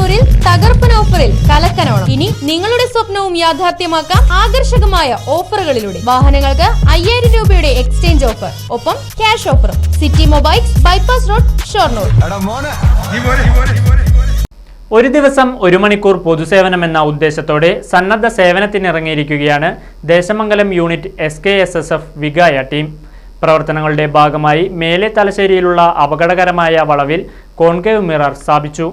കുണ്ടന്നൂരിൽ തകർപ്പൻ ഓഫറിൽ കലക്കനോണം. ഇനി നിങ്ങളുടെ സ്വപ്നവും യാഥാർത്ഥ്യമാക്കാം ആകർഷകമായ ഓഫറുകളിലൂടെ. വാഹനങ്ങൾക്ക് അയ്യായിരം രൂപയുടെ എക്സ്ചേഞ്ച് ഓഫർ. ഒപ്പം ക്യാഷ് ഓഫറും. City mobiles bypass road Shoranur. ഒരു ദിവസം ഒരു മണിക്കൂർ പൊതുസേവനം എന്ന ഉദ്ദേശത്തോടെ സന്നദ്ധ സേവനത്തിനിറങ്ങിയിരിക്കുകയാണ് Desamangalam unit S K S S F Vikhaya team. പ്രവർത്തനങ്ങളുടെ ഭാഗമായി മേലെ തലശ്ശേരിയിലുള്ള അപകടകരമായ വളവിൽ കോൺകേവ് മിറർ സ്ഥാപിച്ചു.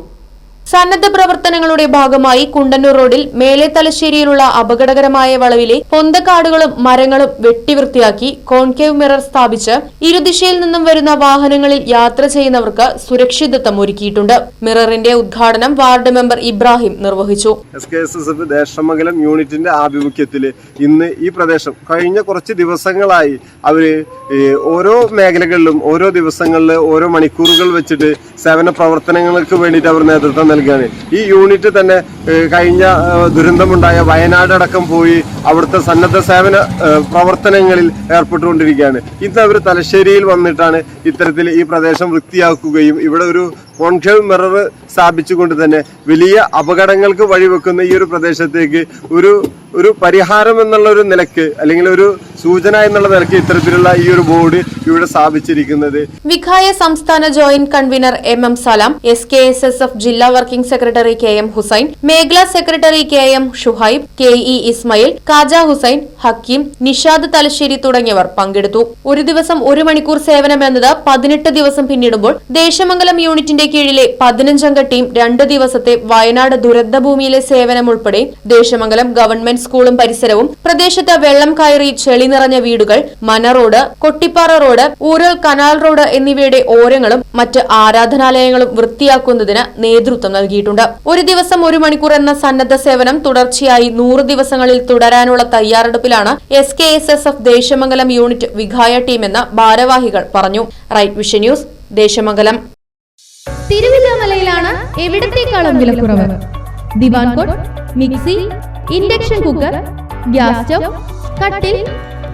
സന്നദ്ധ പ്രവർത്തനങ്ങളുടെ ഭാഗമായി കുണ്ടന്നൂർ റോഡിൽ മേലെ തലശ്ശേരിയിലുള്ള അപകടകരമായ വളവിലെ പൊന്തക്കാടുകളും മരങ്ങളും വെട്ടിവൃത്തിയാക്കി കോൺകേവ് മിറർ സ്ഥാപിച്ച് ഇരുദിശയിൽ നിന്നും വരുന്ന വാഹനങ്ങളിൽ യാത്ര ചെയ്യുന്നവർക്ക് സുരക്ഷിതത്വം ഒരുക്കിയിട്ടുണ്ട്. മിററിന്റെ ഉദ്ഘാടനം വാർഡ് മെമ്പർ ഇബ്രാഹിം നിർവഹിച്ചു. S K S S F Desamangalam യൂണിറ്റിന്റെ ആഭിമുഖ്യത്തിൽ ഇന്ന് ഈ പ്രദേശം കഴിഞ്ഞ കുറച്ച് ദിവസങ്ങളായി അവർ ഓരോ മേഖലകളിലും ഓരോ ദിവസങ്ങളിൽ ഓരോ മണിക്കൂറുകൾ വെച്ചിട്ട് സേവന പ്രവർത്തനങ്ങൾക്ക് വേണ്ടിയിട്ട് അവർ നേതൃത്വം നൽകുകയാണ് ഈ യൂണിറ്റ് തന്നെ കഴിഞ്ഞ ദുരന്തമുണ്ടായ വയനാട് അടക്കം പോയി അവിടുത്തെ സന്നദ്ധ സേവന പ്രവർത്തനങ്ങളിൽ ഏർപ്പെട്ടുകൊണ്ടിരിക്കുകയാണ്. ഇന്ന് അവർ തലശ്ശേരിയിൽ വന്നിട്ടാണ് ഇത്തരത്തിൽ ഈ പ്രദേശം വൃത്തിയാക്കുകയും ഇവിടെ ഒരു കോൺക്ലേവ് മിറർ സ്ഥാപിച്ചുകൊണ്ട് തന്നെ വലിയ അപകടങ്ങൾക്ക് വഴിവെക്കുന്ന ഈ ഒരു പ്രദേശത്തേക്ക് ഒരു ഒരു പരിഹാരം എന്നുള്ള ഒരു നിലയ്ക്ക് അല്ലെങ്കിൽ ഒരു സൂചന എന്നുള്ള നിലയ്ക്ക് ഇത്തരത്തിലുള്ള ഈ ഒരു ബോർഡ് ഇവിടെ സ്ഥാപിച്ചിരിക്കുന്നത്. വിഖായ സംസ്ഥാന joint convener M M Salam S K S S F ജില്ലാ working secretary K M Hussain മേഖലാ secretary K M Shuhaib K E Ismail Kaja Hussain Hakkim Nishad Thalassery തുടങ്ങിയവർ പങ്കെടുത്തു. ഒരു ദിവസം ഒരു മണിക്കൂർ സേവനം എന്നത് പതിനെട്ട് ദിവസം പിന്നിടുമ്പോൾ ദേശമംഗലം യൂണിറ്റിന്റെ കീഴിലെ പതിനഞ്ചംഗ ടീം രണ്ട് ദിവസത്തെ വയനാട് ദുരന്തഭൂമിയിലെ സേവനം ഉൾപ്പെടെ ദേശമംഗലം ഗവൺമെന്റ് സ്കൂളും പരിസരവും പ്രദേശത്ത് വെള്ളം കയറി ചെളി നിറഞ്ഞ വീടുകൾ Mana road Kottippara road Ooral canal road എന്നിവയുടെ ഓരങ്ങളും മറ്റ് ആരാധനാലയങ്ങളും വൃത്തിയാക്കുന്നതിന് നേതൃത്വം നൽകിയിട്ടുണ്ട്. ഒരു ദിവസം ഒരു മണിക്കൂർ എന്ന സന്നദ്ധ സേവനം തുടർച്ചയായി നൂറ് ദിവസങ്ങളിൽ തുടരാനുള്ള തയ്യാറെടുപ്പിലാണ് S K S S F Desamangalam unit Vighaya team എന്ന് ഭാരവാഹികൾ പറഞ്ഞു. Right Vision News Desamangalam. തിരുവില്ലാമലയിലാണ് എവിടത്തേക്കാളും വിലക്കുറവ്? ദിവാൻ cot mixie induction cooker gas stove കട്ടിൽ